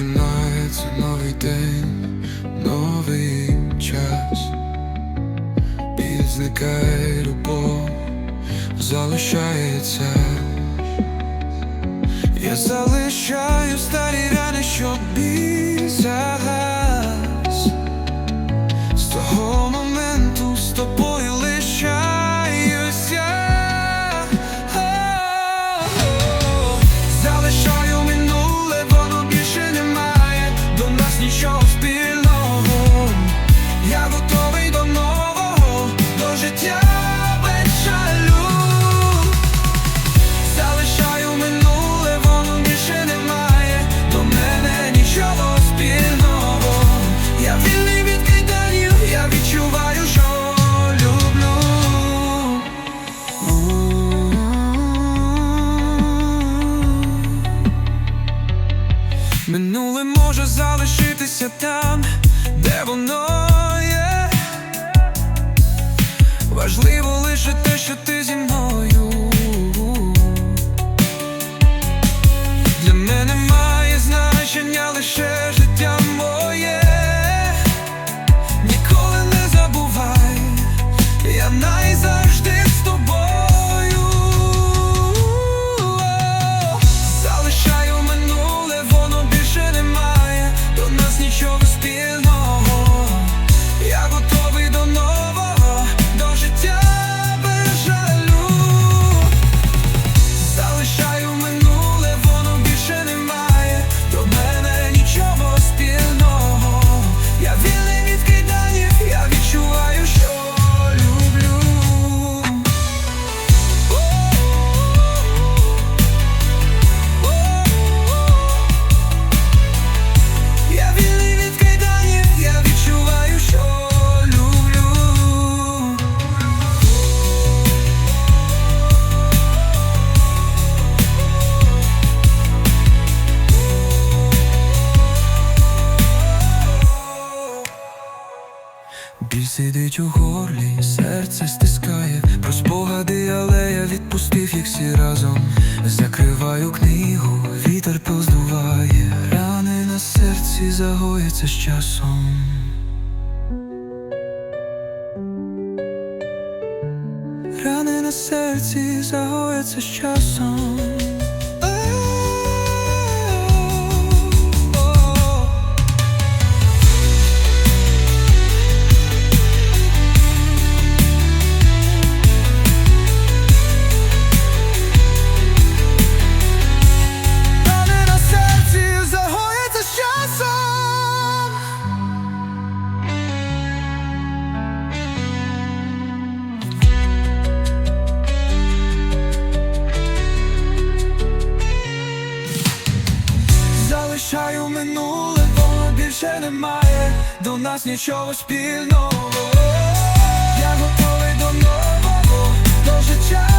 Починається новий день, новий час, і зникає любов, залишається, я залишаю старі рани, що бісяга. show залишитися там, де воно є. Важливо лише те, що ти. Біль сидить у горлі, серце стискає, про спогади, але я відпустив їх всі разом. Закриваю книгу, вітер поздуває, рани на серці загояться з часом. Рани на серці загояться з часом. немає, до нас нічого спільного. Я готовий до нового, до життя.